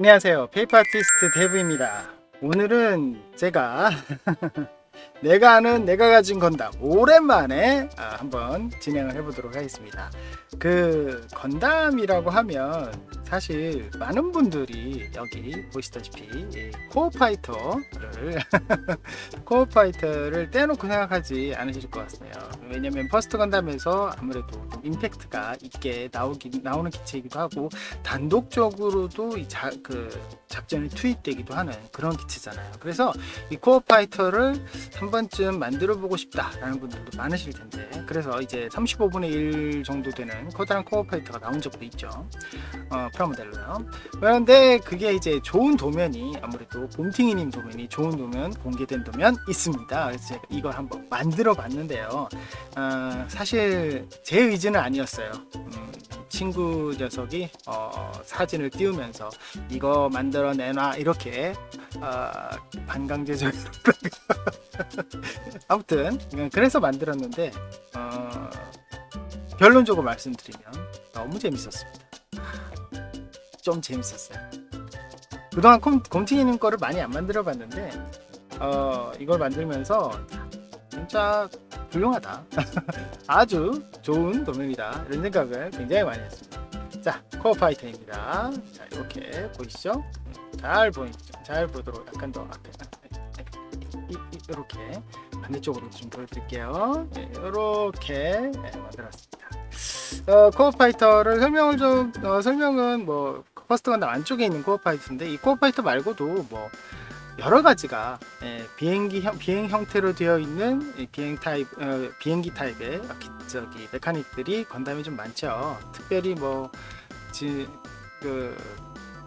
안녕하세요. 페이퍼 아티스트 데브입니다. 오늘은 제가 내가 아는 내가 가진 건담 오랜만에 아, 한번 진행을 해보도록 하겠습니다. 그 건담이라고 하면 사실 많은 분들이 여기 보시다시피 이 코어 파이터를 코어 파이터를 떼놓고 생각하지 않으실 것 같아요. 왜냐면 퍼스트 건담에서 아무래도 좀 임팩트가 있게 나오기 나오는 기체이기도 하고 단독적으로도 이 자, 그 작전에 투입되기도 하는 그런 기체잖아요. 그래서 이 코어 파이터를 한 번쯤 만들어 보고 싶다라는 분들도 많으실 텐데 그래서 이제 35분의 1 정도 되는 커다란 코어 파이터가 나온 적도 있죠. 어, 프라모델로요. 그런데 그게 이제 좋은 도면이 아무래도 봄팅이님 도면이 좋은 도면 공개된 도면 있습니다. 그래서 제가 이걸 한번 만들어 봤는데요. 어, 사실 제 의지는 아니었어요. 음, 친구 녀석이 어, 사진을 띄우면서 이거 만들어 내놔 이렇게 어, 반강제적으로 아무튼 그래서 만들었는데 어, 결론적으로 말씀드리면 너무 재밌었습니다. 좀 재밌었어요. 그동안 곰, 곰팅이님 거를 많이 안 만들어 봤는데 어, 이걸 만들면서 진짜 훌륭하다. 아주 좋은 도면이다. 이런 생각을 굉장히 많이 했습니다. 자, 코어 파이터입니다. 자, 이렇게 보이시죠? 잘 보이죠? 잘 보도록 약간 더 앞에 이, 이, 이렇게 반대쪽으로 좀 보여드릴게요. 네, 이렇게 네, 만들었습니다. 어, 코어 파이터를 설명을 좀 어, 설명은 뭐 퍼스트 건담 안쪽에 있는 코어 파이터인데 이 코어 파이터 말고도 뭐 여러 가지가 예, 비행기 형, 비행 형태로 되어 있는 이 비행 타입 어, 비행기 타입의 기, 저기 메카닉들이 건담이 좀 많죠. 특별히 뭐 지, 그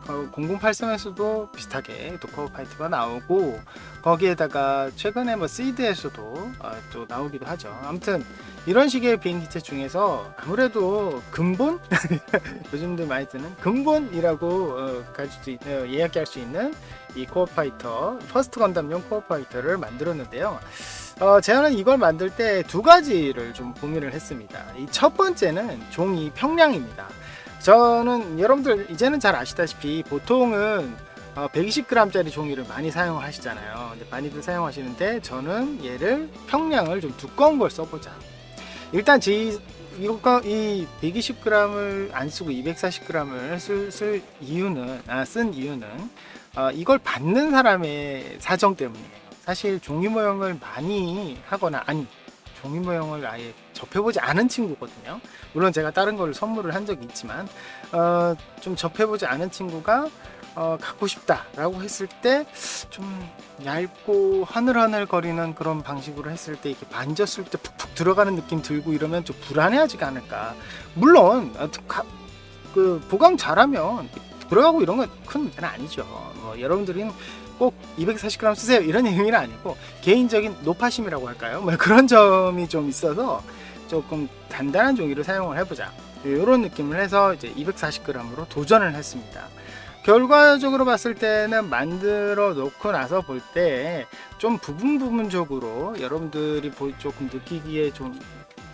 0083에서도 비슷하게 또 코어 파이터가 나오고 거기에다가 최근에 뭐 시드에서도 어, 또 나오기도 하죠. 아무튼 이런 식의 비행기체 중에서 아무래도 근본 요즘들 많이 쓰는 근본이라고 어, 갈 수도 있, 어, 이야기할 수 있는 이 코어 파이터 퍼스트 건담용 코어 파이터를 만들었는데요. 어, 제가 이걸 만들 때 두 가지를 좀 고민을 했습니다. 이 첫 번째는 종이 평량입니다. 저는 여러분들 이제는 잘 아시다시피 보통은 어, 120g짜리 종이를 많이 사용하시잖아요. 근데 많이들 사용하시는데 저는 얘를 평량을 좀 두꺼운 걸 써보자. 일단 제 이거 이 120g을 안 쓰고 240g을 쓸, 쓸 이유는 아, 쓴 이유는 어, 이걸 받는 사람의 사정 때문이에요. 사실 종이 모형을 많이 하거나 아니 종이 모형을 아예 접해보지 않은 친구거든요. 물론 제가 다른 걸 선물을 한 적이 있지만 어, 좀 접해보지 않은 친구가 어, 갖고 싶다라고 했을 때 좀 얇고 하늘하늘 거리는 그런 방식으로 했을 때 이렇게 만졌을 때 푹푹 들어가는 느낌 들고 이러면 좀 불안해하지가 않을까. 물론 어, 가- 그 보강 잘하면 들어가고 이런 건 큰 문제는 아니죠. 뭐 여러분들은 꼭 240g 쓰세요 이런 의미는 아니고 개인적인 노파심이라고 할까요? 뭐 그런 점이 좀 있어서 조금 단단한 종이를 사용을 해보자 이런 느낌을 해서 이제 240g으로 도전을 했습니다. 결과적으로 봤을 때는 만들어 놓고 나서 볼 때 좀 부분 부분적으로 여러분들이 보- 조금 느끼기에 좀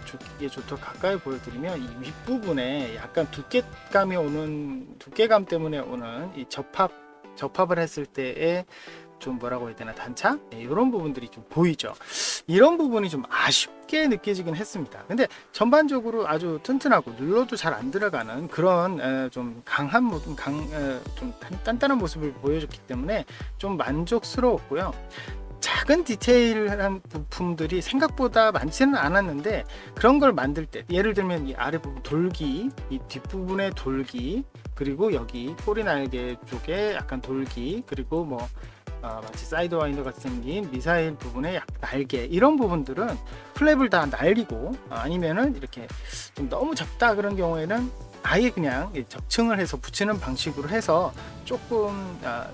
좋기에 좋도록 가까이 보여드리면 이 윗부분에 약간 두께감이 오는 두께감 때문에 오는 이 접합 접합을 했을 때의 좀 뭐라고 해야 되나 단차 네, 이런 부분들이 좀 보이죠. 이런 부분이 좀 아쉽게 느껴지긴 했습니다. 근데 전반적으로 아주 튼튼하고 눌러도 잘 안 들어가는 그런 에, 좀 강한 모습, 강, 에, 좀 단- 단단한 모습을 보여줬기 때문에 좀 만족스러웠고요. 작은 디테일한 부품들이 생각보다 많지는 않았는데 그런 걸 만들 때 예를 들면 이 아래 부분 돌기, 이 뒷부분의 돌기, 그리고 여기 꼬리 날개 쪽에 약간 돌기, 그리고 뭐 어, 마치 사이드 와인더 같이 생긴 미사일 부분의 약 날개 이런 부분들은 플랩을 다 날리고 어, 아니면은 이렇게 좀 너무 작다 그런 경우에는 아예 그냥 이 적층을 해서 붙이는 방식으로 해서 조금 아,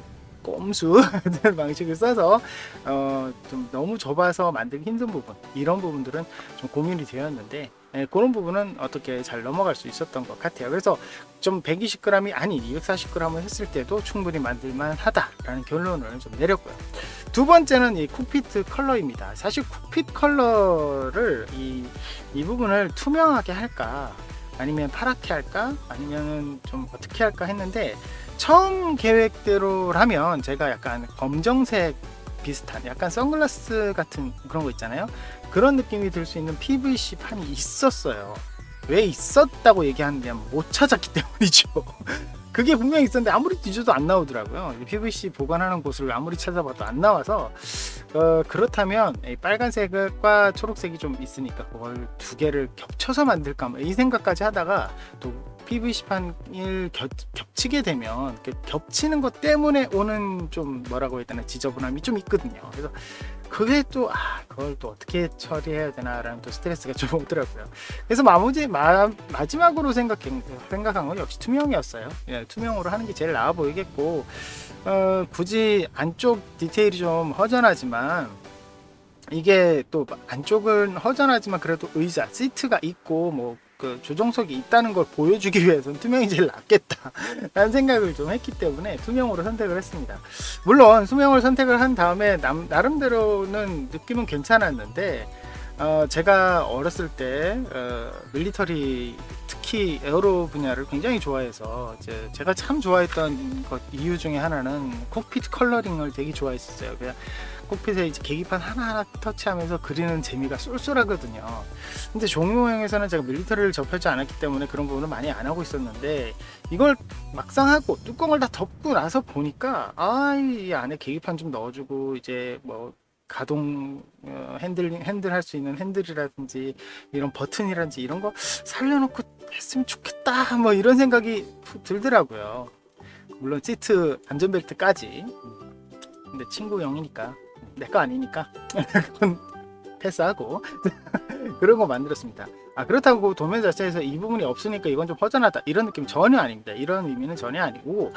꼼수 방식을 써서 어, 좀 너무 좁아서 만들기 힘든 부분 이런 부분들은 좀 고민이 되었는데 예, 그런 부분은 어떻게 잘 넘어갈 수 있었던 것 같아요. 그래서 좀 120g이 아닌 240g을 했을 때도 충분히 만들만 하다라는 결론을 좀 내렸고요. 두 번째는 이 쿡피트 컬러입니다. 사실 쿡핏 컬러를 이, 이 부분을 투명하게 할까 아니면 파랗게 할까 아니면 좀 어떻게 할까 했는데 처음 계획대로라면 제가 약간 검정색 비슷한 약간 선글라스 같은 그런 거 있잖아요. 그런 느낌이 들 수 있는 PVC 판이 있었어요. 왜 있었다고 얘기하는데 못 찾았기 때문이죠. 그게 분명히 있었는데 아무리 뒤져도 안 나오더라고요. 이 PVC 보관하는 곳을 아무리 찾아봐도 안 나와서 어, 그렇다면 이 빨간색과 초록색이 좀 있으니까 그걸 두 개를 겹쳐서 만들까 뭐이 생각까지 하다가 또 PVC판을 겹치게 되면 그 겹치는 것 때문에 오는 좀 뭐라고 해야 되나 지저분함이 좀 있거든요. 그래서 그게 또 아, 그걸 또 어떻게 처리해야 되나라는 또 스트레스가 좀 오더라고요. 그래서 마무리 마, 마지막으로 생각 생각한 건 역시 투명이었어요. 예, 투명으로 하는 게 제일 나아 보이겠고 어, 굳이 안쪽 디테일이 좀 허전하지만 이게 또 안쪽은 허전하지만 그래도 의자, 시트가 있고 뭐 그 조정석이 있다는 걸 보여주기 위해서는 투명이 제일 낫겠다 라는 생각을 좀 했기 때문에 투명으로 선택을 했습니다. 물론 투명을 선택을 한 다음에 남, 나름대로는 느낌은 괜찮았는데 어, 제가 어렸을 때 어, 밀리터리 특히 에어로 분야를 굉장히 좋아해서 이제 제가 참 좋아했던 것 이유 중에 하나는 콕피트 컬러링을 되게 좋아했었어요. 그냥 콕핏에 이제 계기판 하나하나 터치하면서 그리는 재미가 쏠쏠하거든요. 근데 종이모형에서는 제가 밀리터리를 접하지 않았기 때문에 그런 부분을 많이 안 하고 있었는데 이걸 막상 하고 뚜껑을 다 덮고 나서 보니까 아 이 안에 계기판 좀 넣어주고 이제 뭐 가동 어, 핸들 핸들 할 수 있는 핸들이라든지 이런 버튼이라든지 이런 거 살려놓고 했으면 좋겠다 뭐 이런 생각이 들더라고요. 물론 시트 안전벨트까지. 근데 친구용이니까 내 거 아니니까 그건 패스하고 그런 거 만들었습니다. 아 그렇다고 도면 자체에서 이 부분이 없으니까 이건 좀 허전하다 이런 느낌 전혀 아닙니다. 이런 의미는 전혀 아니고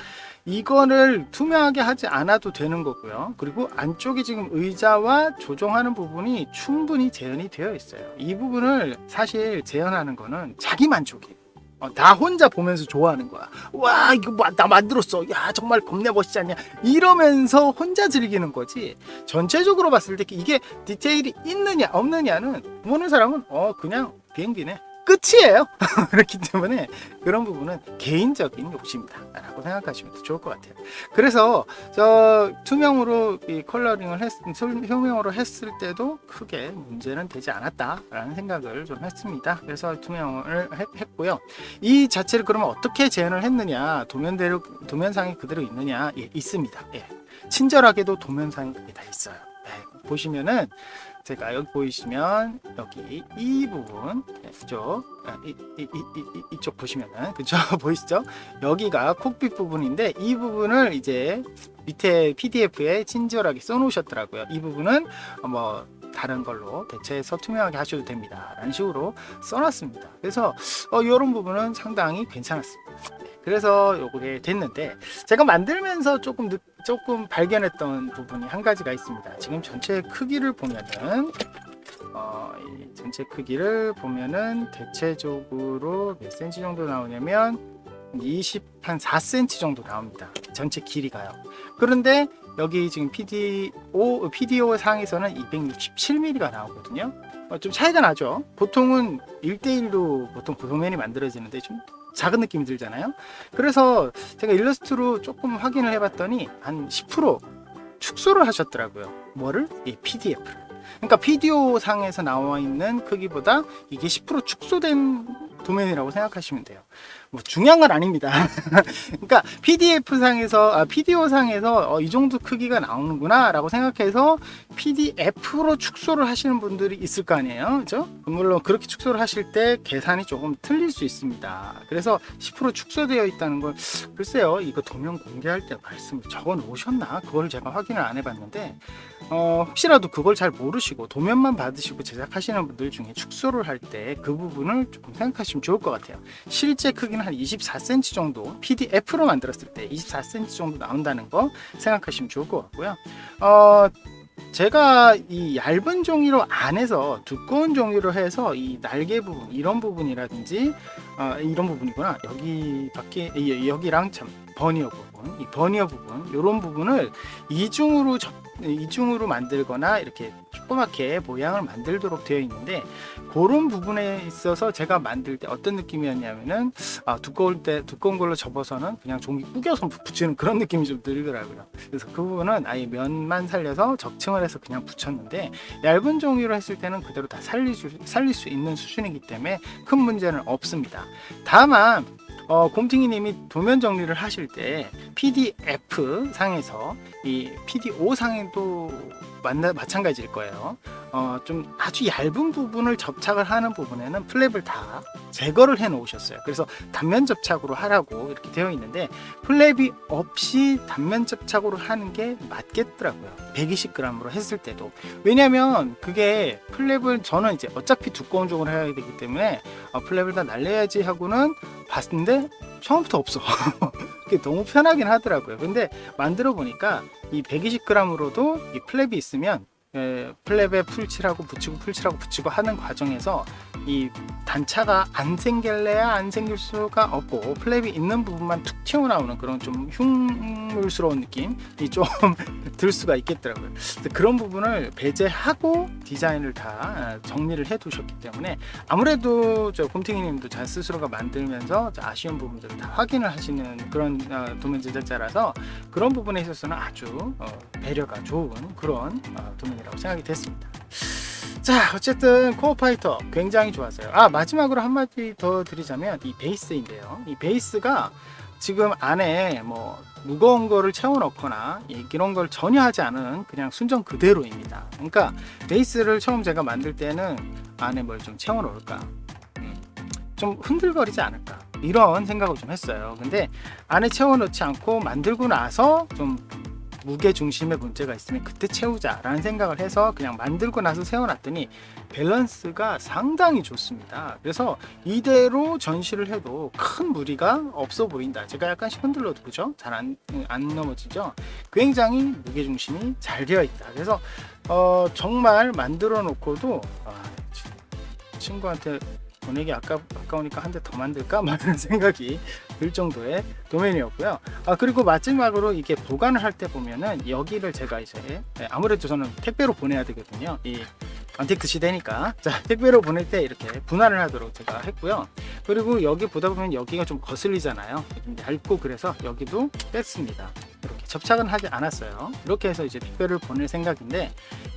이거를 투명하게 하지 않아도 되는 거고요. 그리고 안쪽에 지금 의자와 조정하는 부분이 충분히 재현이 되어 있어요. 이 부분을 사실 재현하는 거는 자기 만족이에요. 어, 나 혼자 보면서 좋아하는 거야. 와 이거 뭐, 나 만들었어. 야 정말 겁내 멋있지 않냐. 이러면서 혼자 즐기는 거지. 전체적으로 봤을 때 이게 디테일이 있느냐 없느냐는 보는 사람은 어 그냥 비행기네. 끝이에요. 그렇기 때문에 그런 부분은 개인적인 욕심이다라고 생각하시면 좋을 것 같아요. 그래서 저 투명으로 이 컬러링을 했, 투명으로 했을 때도 크게 문제는 되지 않았다라는 생각을 좀 했습니다. 그래서 투명을 했, 고요 이 자체를 그러면 어떻게 재현을 했느냐? 도면대로 도면상이 그대로 있느냐? 예, 있습니다. 예. 친절하게도 도면상이 다 있어요. 예, 보시면은 제가 여기 보이시면 여기 이 부분 그죠? 아, 이, 이, 이, 이, 쪽 보시면은 그죠? 보이시죠? 여기가 콕핏 부분인데 이 부분을 이제 밑에 PDF에 친절하게 써놓으셨더라고요. 이 부분은 뭐 다른 걸로 대체해서 투명하게 하셔도 됩니다. 라는 식으로 써놨습니다. 그래서 어, 이런 부분은 상당히 괜찮았습니다. 그래서 요게 됐는데 제가 만들면서 조금 늦, 조금 발견했던 부분이 한 가지가 있습니다. 지금 전체 크기를 보면은 어, 이 전체 크기를 보면은 대체적으로 몇 센치 정도 나오냐면 20, 한 4cm 정도 나옵니다. 전체 길이가요. 그런데 여기 지금 PDO, PDO 상에서는 267mm가 나오거든요. 어, 좀 차이가 나죠. 보통은 1대1로 보통 도면이 만들어지는데 좀 작은 느낌이 들잖아요. 그래서 제가 일러스트로 조금 확인을 해봤더니 한 10% 축소를 하셨더라고요. 뭐를? 이 PDF를. 그러니까 PDO 상에서 나와 있는 크기보다 이게 10% 축소된 도면이라고 생각하시면 돼요. 뭐 중요한 건 아닙니다. 그러니까 PDF 상에서 아, PDO 상에서 어, 이 정도 크기가 나오는구나라고 생각해서 PDF로 축소를 하시는 분들이 있을 거 아니에요, 그렇죠? 물론 그렇게 축소를 하실 때 계산이 조금 틀릴 수 있습니다. 그래서 10% 축소되어 있다는 걸 글쎄요, 이거 도면 공개할 때 말씀 적어 놓으셨나? 그걸 제가 확인을 안 해봤는데 어, 혹시라도 그걸 잘 모르시고 도면만 받으시고 제작하시는 분들 중에 축소를 할 때 그 부분을 조금 생각하시면 좋을 것 같아요. 실제 크기 는 한 24cm 정도 PDF로 만들었을 때 24cm 정도 나온다는 거 생각하시면 좋을 것 같고요. 어, 제가 이 얇은 종이로 안에서 두꺼운 종이로 해서 이 날개 부분 이런 부분이라든지 어, 이런 부분이구나 여기 밖에 여기랑 참 버니어 부분 이 버니어 부분 이런 부분을 이중으로 접 이중으로 만들거나 이렇게 조그맣게 모양을 만들도록 되어 있는데 그런 부분에 있어서 제가 만들 때 어떤 느낌이었냐면은 아, 두꺼울 때 두꺼운 걸로 접어서는 그냥 종이 구겨서 붙이는 그런 느낌이 좀 들더라고요. 그래서 그 부분은 아예 면만 살려서 적층을 해서 그냥 붙였는데 얇은 종이로 했을 때는 그대로 다 살릴 수, 살릴 수 있는 수준이기 때문에 큰 문제는 없습니다. 다만 어, 곰팅이님이 도면 정리를 하실 때 PDF 상에서 이 PDO 상에도 만나, 마찬가지일 거예요. 어, 좀 아주 얇은 부분을 접착을 하는 부분에는 플랩을 다 제거를 해 놓으셨어요. 그래서 단면 접착으로 하라고 이렇게 되어 있는데 플랩이 없이 단면 접착으로 하는 게 맞겠더라고요. 120g으로 했을 때도. 왜냐면 그게 플랩을 저는 이제 어차피 두꺼운 쪽으로 해야 되기 때문에 어, 플랩을 다 날려야지 하고는 봤는데 처음부터 없어. 너무 편하긴 하더라고요. 근데 만들어 보니까 이 120g으로도 이 플랩이 있으면 에, 플랩에 풀칠하고 붙이고 풀칠하고 붙이고 하는 과정에서 이 단차가 안 생길래야 안 생길 수가 없고 플랩이 있는 부분만 툭 튀어나오는 그런 좀 흉물스러운 느낌이 좀 들 수가 있겠더라고요. 그런 부분을 배제하고 디자인을 다 정리를 해 두셨기 때문에 아무래도 저 곰탱이님도 자 스스로가 만들면서 저 아쉬운 부분들을 다 확인을 하시는 그런 어, 도면 제작자라서 그런 부분에 있어서는 아주 어, 배려가 좋은 그런 어, 도면 이라고 생각이 됐습니다. 자 어쨌든 코어 파이터 굉장히 좋았어요. 아 마지막으로 한마디 더 드리자면 이 베이스인데요. 이 베이스가 지금 안에 뭐 무거운 거를 채워 넣거나 이런 걸 전혀 하지 않은 그냥 순정 그대로입니다. 그러니까 베이스를 처음 제가 만들 때는 안에 뭘 좀 채워 넣을까 음, 좀 흔들거리지 않을까 이런 생각을 좀 했어요. 근데 안에 채워 넣지 않고 만들고 나서 좀 무게 중심에 문제가 있으면 그때 채우자라는 생각을 해서 그냥 만들고 나서 세워놨더니 밸런스가 상당히 좋습니다. 그래서 이대로 전시를 해도 큰 무리가 없어 보인다. 제가 약간 흔들러도 그죠? 잘안 안 넘어지죠? 굉장히 무게 중심이 잘 되어 있다. 그래서 어, 정말 만들어 놓고도 아, 치- 친구한테 보내기 아까 아까우니까 한 대 더 만들까 말하는 생각이 들 정도의 도면이었고요. 아 그리고 마지막으로 이게 보관을 할 때 보면은 여기를 제가 이제 네, 아무래도 저는 택배로 보내야 되거든요. 이 언택트 시대니까 자 택배로 보낼 때 이렇게 분할을 하도록 제가 했고요. 그리고 여기 보다 보면 여기가 좀 거슬리잖아요. 좀 얇고 그래서 여기도 뺐습니다. 이렇게 접착은 하지 않았어요. 이렇게 해서 이제 택배를 보낼 생각인데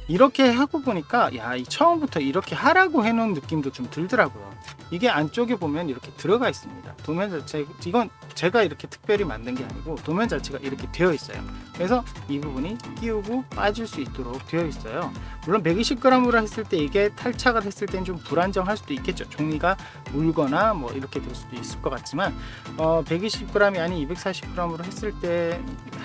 이렇게 하고 보니까 야, 이 처음부터 이렇게 하라고 해놓은 느낌도 좀 들더라고요. 이게 안쪽에 보면 이렇게 들어가 있습니다. 도면 자체 이건 제가 이렇게 특별히 만든 게 아니고 도면 자체가 이렇게 되어 있어요. 그래서 이 부분이 끼우고 빠질 수 있도록 되어 있어요. 물론 120g으로 했을 때 이게 탈착을 했을 땐좀 불안정할 수도 있겠죠. 종이가 물거나 뭐 이렇게 될 수도 있을 것 같지만 어, 120g이 아닌 240g으로 했을 때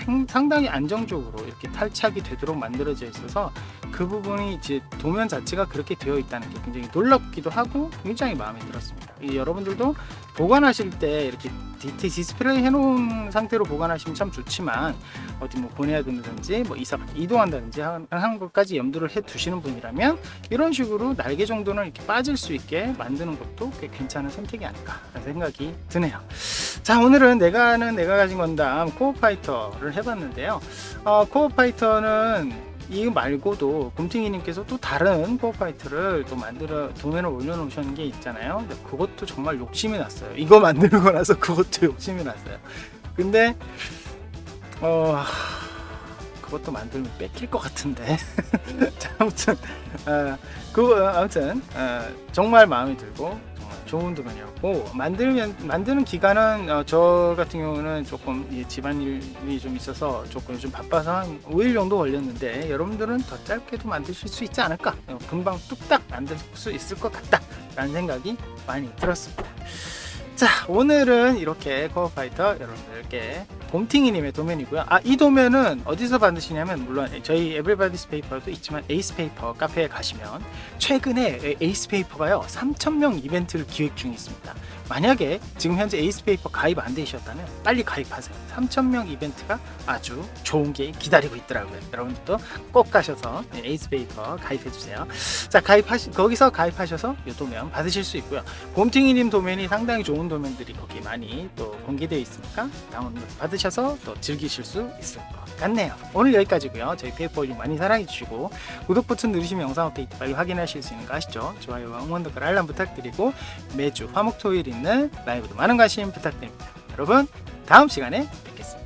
행- 상당히 안정적으로 이렇게 탈착이 되도록 만들어져 있어서 그 부분이 이제 도면 자체가 그렇게 되어 있다는 게 굉장히 놀랍기도 하고 굉장히 마음에 들었습니다. 이 여러분들도 보관하실 때 이렇게 디테 디스플레이 해놓은 상태로 보관하시면 참 좋지만 어디 뭐 보내야 된다든지 뭐 이사 이동한다든지 하는 것까지 염두를 해 두시는 분이라면 이런 식으로 날개 정도는 이렇게 빠질 수 있게 만드는 것도 꽤 괜찮은 선택이 아닐까 라는 생각이 드네요. 자 오늘은 내가 아는 내가 가진 건담 코어파이터를 해봤는데요. 어, 코어파이터는 이 말고도 곰팅이님께서 또 다른 코어파이터를 또 만들어 도면을 올려놓으신 게 있잖아요. 그것도 정말 욕심이 났어요. 이거 만들고 나서 그것도 욕심이 났어요. 근데 어 그것도 만들면 뺏길 것 같은데. 자, 아무튼 어, 그 아무튼 어, 정말 마음에 들고 좋은 도면이었고 만들면 만드는 기간은 어, 저 같은 경우는 조금 이 집안일이 좀 있어서 조금 좀 바빠서 한 5일 정도 걸렸는데 여러분들은 더 짧게도 만드실 수 있지 않을까 어, 금방 뚝딱 만들 수 있을 것 같다 라는 생각이 많이 들었습니다. 자 오늘은 이렇게 코어파이터 여러분들께 봄팅이님의 도면이고요. 아 이 도면은 어디서 받으시냐면 물론 저희 에브리바디스 페이퍼도 있지만 에이스 페이퍼 카페에 가시면 최근에 에이스 페이퍼가요 3,000명 이벤트를 기획 중에 있습니다. 만약에 지금 현재 에이스 페이퍼 가입 안 되셨다면 빨리 가입하세요. 3,000명 이벤트가 아주 좋은 게 기다리고 있더라고요. 여러분들도 꼭 가셔서 에이스 페이퍼 가입해 주세요. 자 가입하시 거기서 가입하셔서 이 도면 받으실 수 있고요. 곰팅이님 도면이 상당히 좋은 도면들이 거기 많이 또 공개되어 있으니까 다운로드 받으셔 서 또 즐기실 수 있을 것 같네요. 오늘 여기까지고요. 저희 페이퍼 많이 사랑해 주시고 구독 버튼 누르시면 영상 업데이트 빨리 확인하실 수 있는 거 아시죠? 좋아요와 응원 댓글 알람 부탁드리고 매주 화목 토요일 있는 라이브도 많은 관심 부탁드립니다. 여러분 다음 시간에 뵙겠습니다.